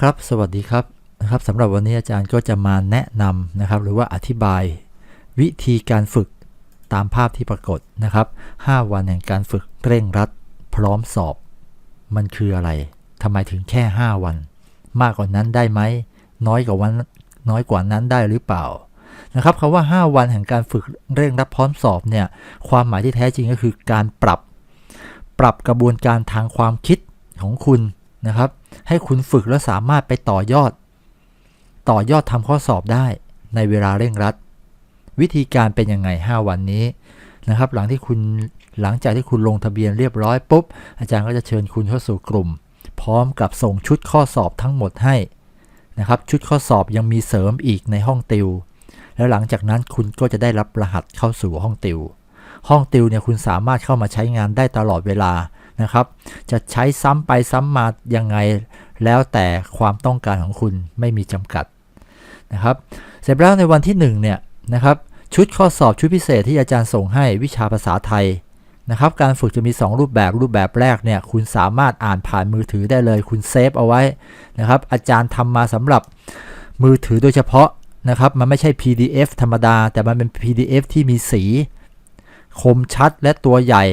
ครับ สวัสดีครับนะครับสำหรับวันนี้อาจารย์ก็จะมาแนะนำนะครับ หรือว่าอธิบาย วิธีการฝึกตามภาพที่ปรากฏนะครับ 5 วันแห่งการฝึกเร่งรัด พร้อมสอบ มันคืออะไรทำไมถึงแค่ 5 วัน มากกว่านั้นได้ไหมน้อยกว่าวันน้อยกว่านั้นได้หรือเปล่านะครับคำว่า 5 วันแห่งการฝึกเร่งรัดพร้อมสอบเนี่ยความหมายที่แท้จริงก็คือการปรับ ปรับกระบวนการทางความคิดของคุณนะครับ ให้คุณฝึกแล้วสามารถไปต่อยอด ต่อยอดทำข้อสอบได้ในเวลาเร่งรัด วิธีการเป็นยังไง 5 วันนี้นะครับ หลังที่คุณหลังจากที่คุณลงทะเบียนเรียบร้อยปุ๊บ อาจารย์ก็จะเชิญคุณเข้าสู่กลุ่ม พร้อมกับส่งชุดข้อสอบทั้งหมดให้นะครับ ชุดข้อสอบยังมีเสริมอีกในห้องติว แล้วหลังจากนั้นคุณก็จะได้รับรหัสเข้าสู่ห้องติว ห้องติวเนี่ยคุณสามารถเข้ามาใช้งานได้ตลอดเวลา นะครับ จะใช้ซ้ำไปซ้ำมายังไง แล้วแต่ความต้องการของคุณไม่มีจำกัดนะครับเสร็จแล้วในวันที่1เนี่ยนะครับชุดข้อสอบชุดพิเศษที่อาจารย์ส่งให้วิชาภาษาไทยนะครับการฝึกจะมี 2 รูปแบบรูปแบบแรกเนี่ยคุณสามารถอ่านผ่านมือถือได้เลย คุณเซฟเอาไว้นะครับอาจารย์ทำมาสำหรับมือถือโดยเฉพาะนะครับมันไม่ใช่ PDF ธรรมดา แต่มันเป็น PDF ที่มีสี คมชัดและตัวใหญ่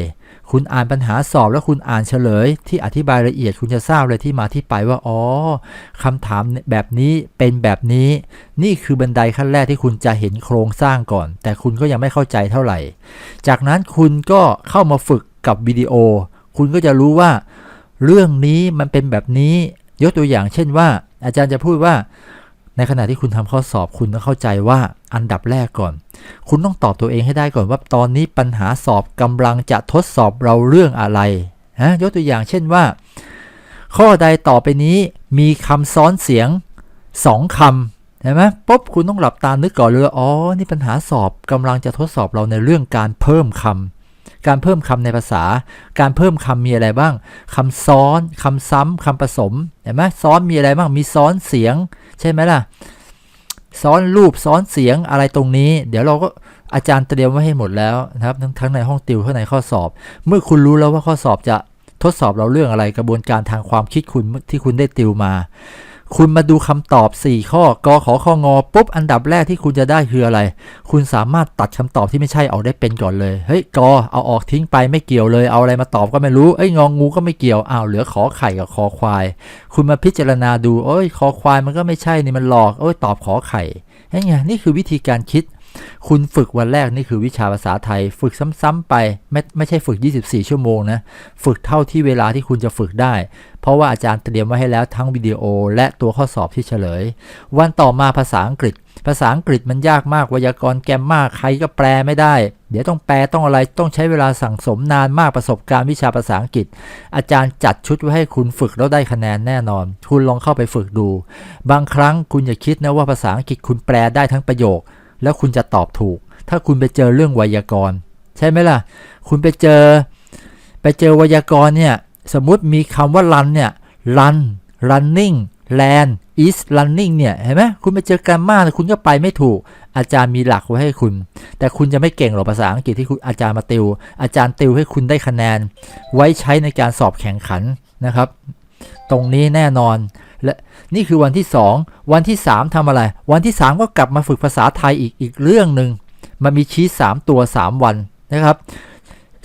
คุณอ่านปัญหาสอบแล้วคุณอ่านเฉลย ที่อธิบายละเอียดคุณจะทราบเลยที่มาที่ไปว่าอ๋อคำถามแบบนี้เป็นแบบนี้ นี่คือบันไดขั้นแรกที่คุณจะเห็นโครงสร้างก่อน แต่คุณก็ยังไม่เข้าใจเท่าไหร่ จากนั้นคุณก็เข้ามาฝึกกับวิดีโอ คุณก็จะรู้ว่า เรื่องนี้มันเป็นแบบนี้ยกตัวอย่างเช่นว่า อาจารย์จะพูดว่า ในขณะที่คุณทำข้อสอบคุณต้องเข้าใจว่าอันดับแรกก่อน คุณต้องตอบตัวเองให้ได้ก่อนว่าตอนนี้ปัญหาสอบกำลังจะทดสอบเราเรื่องอะไรฮะยกตัวอย่างเช่นว่า ข้อใดต่อไปนี้มีคำซ้อนเสียง 2คำเห็นไหมปุ๊บคุณต้องหลับตานึกก่อนเลยอ๋อนี่ปัญหาสอบกำลังจะทดสอบเราในเรื่องการเพิ่มคำการเพิ่มคำในภาษา การเพิ่มคำมีอะไรบ้างคำซ้อนคำซ้ำคำผสมเห็นไหมซ้อนมีอะไรบ้างมีซ้อนเสียง ใช่ไหมล่ะ ซ้อนรูปซ้อนเสียงอะไรตรงนี้ เดี๋ยวเราก็อาจารย์เตรียมไว้ให้หมดแล้วนะครับทั้งทั้งในห้องติวทั้งในข้อสอบ เมื่อคุณรู้แล้วว่าข้อสอบจะทดสอบเราเรื่องอะไรกระบวนการทางความคิดคุณที่คุณได้ติวมา คุณมาดูคำตอบ 4 ข้อกอขอข้องอปุ๊บอันดับแรกที่คุณจะได้คืออะไร คุณสามารถตัดคำตอบที่ไม่ใช่ออกได้เป็นก่อนเลย เฮ้ยกอเอาออกทิ้งไปไม่เกี่ยวเลย เอาอะไรมาตอบก็ไม่รู้ เอ้ยงองูก็ไม่เกี่ยว อ้าวเหลือขอไข่กับคอควาย คุณมาพิจารณาดูเอ้ยคอควายมันก็ไม่ใช่นี่มันหลอกเอ้ยตอบขอไข่นี่ไงนี่คือวิธีการคิด คุณฝึกวันแรกนี่คือวิชาภาษาไทย ฝึกซ้ำๆไปไม่ไม่ใช่ฝึก 24 ชั่วโมงนะ ฝึกเท่าที่เวลาที่คุณจะฝึกได้ เพราะว่าอาจารย์เตรียมไว้ให้แล้วทั้งวิดีโอ และตัวข้อสอบที่เฉลย วันต่อมาภาษาอังกฤษ ภาษาอังกฤษมันยากมากไวยากรณ์แกมมาใครก็แปลไม่ได้ เดี๋ยวต้องแปลต้องอะไรต้องใช้เวลาสั่งสมนานมากประสบการณ์วิชาภาษาอังกฤษ อาจารย์จัดชุดไว้ให้คุณฝึกแล้วได้คะแนนแน่นอน คุณลองเข้าไปฝึกดู บางครั้งคุณอย่าคิดนะว่าภาษาอังกฤษคุณแปลได้ทั้งประโยค แล้วคุณจะตอบถูก ถ้าคุณไปเจอเรื่องไวยากรณ์ ใช่ไหมล่ะ คุณไปเจอ ไปเจอไวยากรณ์เนี่ย สมมุติมีคำว่า run เนี่ย run running land is running เนี่ย เห็นไหมคุณไปเจอการมาคุณก็ไปไม่ถูก อาจารย์มีหลักไว้ให้คุณ แต่คุณจะไม่เก่งหรอกภาษาอังกฤษที่คุณอาจารย์มาติว อาจารย์ติวให้คุณได้คะแนน ไว้ใช้ในการสอบแข่งขันนะครับ ตรงนี้แน่นอน และนี่คือวันที่ 2 วันที่ 3ทำอะไร วันที่ 3 ก็กลับมาฝึกภาษาไทยอีกอีกเรื่องหนึ่งมันมีชีส3ตัว 3 วันนะครับ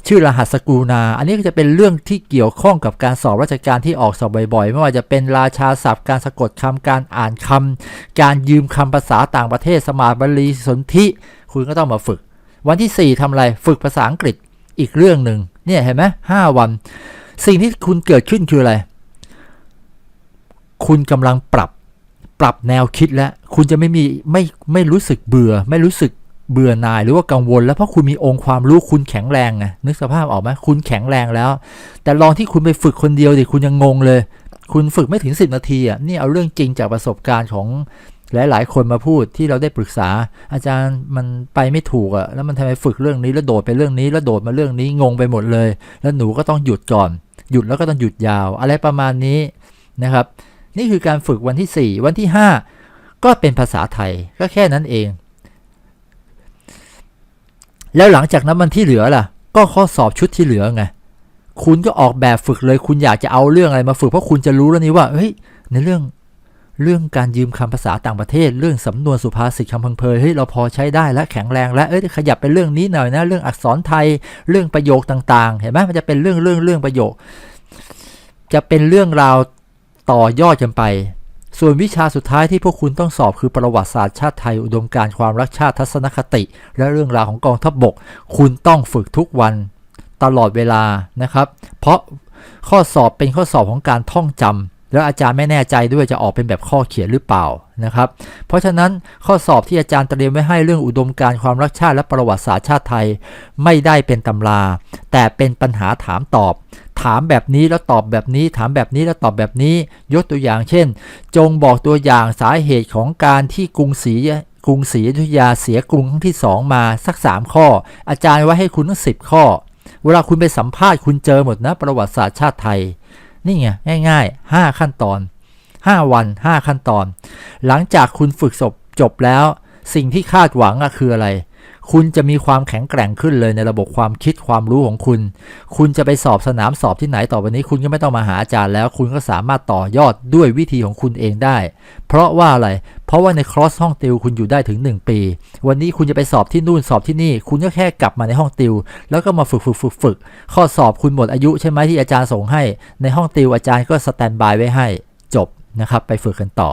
ชื่อรหัสสกูนา อันนี้ก็จะเป็นเรื่องที่เกี่ยวข้องกับการสอบราชการที่ออกสอบบ่อยๆ ไม่ว่าจะเป็นราชาศัพท์ การสะกดคำการอ่านคำการยืมคำภาษาต่างประเทศสมาบาลีสนธิคุณก็ต้องมาฝึก วันที่ 4ทำอะไรฝึกภาษาอังกฤษอีกเรื่องหนึ่งเนี่ยเห็นไหมห้าวัน สิ่งที่คุณเกิดขึ้นคืออะไร คุณกำลังปรับปรับแนวคิดแล้วคุณจะไม่มีไม่ไม่รู้สึกเบื่อ ไม่รู้สึกเบื่อหน่ายหรือว่ากังวล แล้วเพราะคุณมีองค์ความรู้คุณแข็งแรงไงนึกสภาพออกไหมคุณแข็งแรงแล้ว แต่ลองที่คุณไปฝึกคนเดียวดิคุณยังงงเลย คุณฝึกไม่ถึง 10 นาทีอะนี่เอาเรื่องจริงจากประสบการณ์ของหลาย ๆ คนมาพูดที่เราได้ปรึกษา อาจารย์มันไปไม่ถูกอะแล้วมันทำไมฝึกเรื่องนี้แล้วโดดไปเรื่องนี้แล้วโดดมาเรื่องนี้งงไปหมดเลย แล้วหนูก็ต้องหยุดก่อน หยุดแล้วก็ต้องหยุดยาว อะไรประมาณนี้นะครับ นี่คือการฝึกวันที่ 4 วันที่ 5 ก็เป็นภาษาไทยก็แค่นั้นเอง แล้วหลังจากนั้นมันที่เหลือล่ะ ก็ข้อสอบชุดที่เหลือไงคุณก็ออกแบบฝึกเลย คุณอยากจะเอาเรื่องอะไรมาฝึกเพราะคุณจะรู้แล้วนี่ว่าเฮ้ยในเรื่องเรื่องการยืมคำภาษาต่างประเทศ เรื่องสำนวนสุภาษิตคำพังเพยเฮ้ยเราพอใช้ได้และแข็งแรงและเอ้ยขยับไปเรื่องนี้หน่อยนะ เรื่องอักษรไทยเรื่องประโยคต่าง ๆ เห็นไหมมันจะเป็นเรื่องเรื่องเรื่องประโยค จะเป็นเรื่องราว ต่อยอดกันไป ส่วนวิชาสุดท้ายที่พวกคุณต้องสอบคือประวัติศาสตร์ชาติไทย อุดมการความรักชาติทัศนคติ และเรื่องราวของกองทัพบบก คุณต้องฝึกทุกวันตลอดเวลานะครับ เพราะข้อสอบเป็นข้อสอบของการท่องจำแล้วอาจารย์ไม่แน่ใจด้วยจะออกเป็นแบบข้อเขียนหรือเปล่านะครับ เพราะฉะนั้นข้อสอบที่อาจารย์เตรียมไว้ให้เรื่องอุดมการความรักชาติและประวัติศาสตร์ชาติไทย ไม่ได้เป็นตำรา แต่เป็นปัญหาถามตอบ ถามแบบนี้แล้วตอบแบบนี้ ถามแบบนี้แล้วตอบแบบนี้ ยกตัวอย่างเช่น จงบอกตัวอย่างสาเหตุของการที่กรุงศรีกรุงศรีอยุธยาเสียกรุงครั้งที่สองมาสัก 3 ข้อ อาจารย์ไว้ให้คุณทั้งสิข้อ เวลาคุณไปสัมภาษณ์คุณเจอหมดนะ ประวัติศาสตร์ชาติไทย นี่ไงง่าย ๆ 5 ขั้นตอน 5 วัน 5 ขั้นตอน หลังจากคุณฝึกศพจบแล้ว สิ่งที่คาดหวังคืออะไร คุณจะมีความแข็งแกร่งขึ้นเลยในระบบความคิดความรู้ของคุณ คุณจะไปสอบสนามสอบที่ไหนต่อไปนี้ คุณก็ไม่ต้องมาหาอาจารย์แล้ว คุณก็สามารถต่อยอดด้วยวิธีของคุณเองได้ เพราะว่าอะไร เพราะว่าในครอสห้องติวคุณอยู่ได้ถึง 1 ปี วันนี้คุณจะไปสอบที่นู่นสอบที่นี่ คุณก็แค่กลับมาในห้องติว แล้วก็มาฝึกฝึกฝึกฝึก ข้อสอบคุณหมดอายุใช่ไหมที่อาจารย์ส่งให้ ในห้องติวอาจารย์ก็สแตนบายไว้ให้ จบนะครับ ไปฝึกกันต่อ